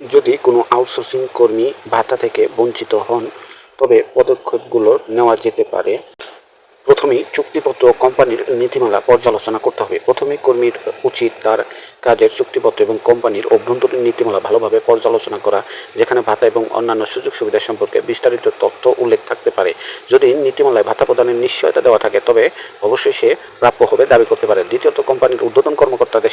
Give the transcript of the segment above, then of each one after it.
যদি কোনো আউটসোর্সিং কর্মী ভাতা থেকে বঞ্চিত হন, তবে পদক্ষেপগুলো নেওয়া যেতে পারে। প্রথমেই চুক্তিপত্র কোম্পানির নীতিমালা পর্যালোচনা করতে হবে। প্রথমে কর্মীর উচিত তার কাজের চুক্তিপত্র এবং কোম্পানির অভ্যন্তরীণ নীতিমালা ভালোভাবে পর্যালোচনা করা, যেখানে ভাতা এবং অন্যান্য সুযোগ সুবিধা সম্পর্কে বিস্তারিত তথ্য উল্লেখ থাকতে পারে। যদি নীতিমালায় ভাতা প্রদানের নিশ্চয়তা দেওয়া থাকে, তবে অবশ্যই সে প্রাপ্য হবে, দাবি করতে পারে। দ্বিতীয়ত, কোম্পানির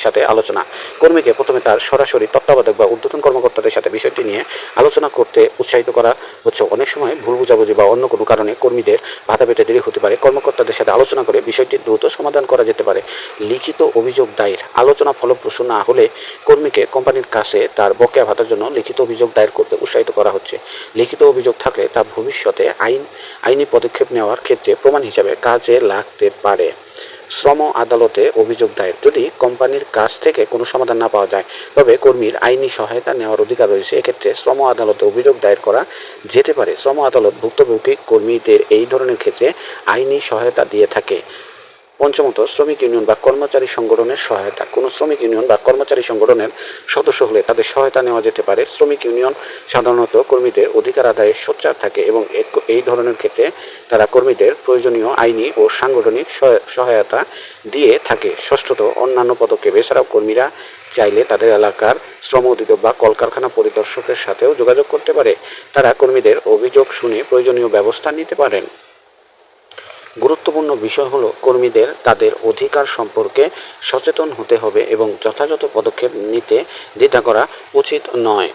সাথে আলোচনা। কর্মীকে প্রথমে তার সরাসরি তত্ত্বাবধায়ক বা ঊর্ধ্বতন কর্মকর্তাদের সাথে বিষয়টি নিয়ে আলোচনা করতে উৎসাহিত করা হচ্ছে। অনেক সময় ভুল বোঝাবুঝি বা অন্য কোনো কারণে কর্মীদের ভাতা পেতে দেরি হতে পারে। কর্মকর্তাদের সাথে আলোচনা করে বিষয়টি দ্রুত সমাধান করা যেতে পারে। লিখিত অভিযোগ দায়ের, আলোচনা ফলপ্রসূ না হলে কর্মীকে কোম্পানির কাছে তার বকেয়া ভাতার জন্য লিখিত অভিযোগ দায়ের করতে উৎসাহিত করা হচ্ছে। লিখিত অভিযোগ থাকলে তা ভবিষ্যতে আইন, আইনি পদক্ষেপ নেওয়ার ক্ষেত্রে প্রমাণ হিসাবে কাজে লাগতে পারে। শ্রম আদালতে অভিযোগ দায়ের। যদি কোম্পানির কাছ থেকে কোনো সমাধান না পাওয়া যায়, তবে কর্মীর আইনি সহায়তা নেওয়ার অধিকার রয়েছে। এক্ষেত্রে শ্রম আদালতে অভিযোগ দায়ের করা যেতে পারে। শ্রম আদালত ভুক্তভোগী কর্মীদের এই ধরনের ক্ষেত্রে আইনি সহায়তা দিয়ে থাকে। পঞ্চমত, শ্রমিক ইউনিয়ন বা কর্মচারী সংগঠনের সহায়তা। কোনো শ্রমিক ইউনিয়ন বা কর্মচারী সংগঠনের সদস্য হলে তাদের সহায়তা নেওয়া যেতে পারে। শ্রমিক ইউনিয়ন সাধারণত কর্মীদের অধিকার আদায়ে সোচ্চার থাকে এবং এই ধরনের ক্ষেত্রে তারা কর্মীদের প্রয়োজনীয় আইনি ও সাংগঠনিক সহায়- সহায়তা দিয়ে থাকে। ষষ্ঠত, অন্যান্য পদক্ষেপ এছাড়াও কর্মীরা চাইলে তাদের এলাকার শ্রম অধিদপ্তর বা কলকারখানা পরিদর্শকের সাথেও যোগাযোগ করতে পারে। তারা কর্মীদের অভিযোগ শুনে প্রয়োজনীয় ব্যবস্থা নিতে পারেন। গুরুত্বপূর্ণ বিষয় হলো কর্মীদের তাদের অধিকার সম্পর্কে সচেতন হতে হবে এবং যথাযথ পদক্ষেপ নিতে দ্বিধা করা উচিত নয়।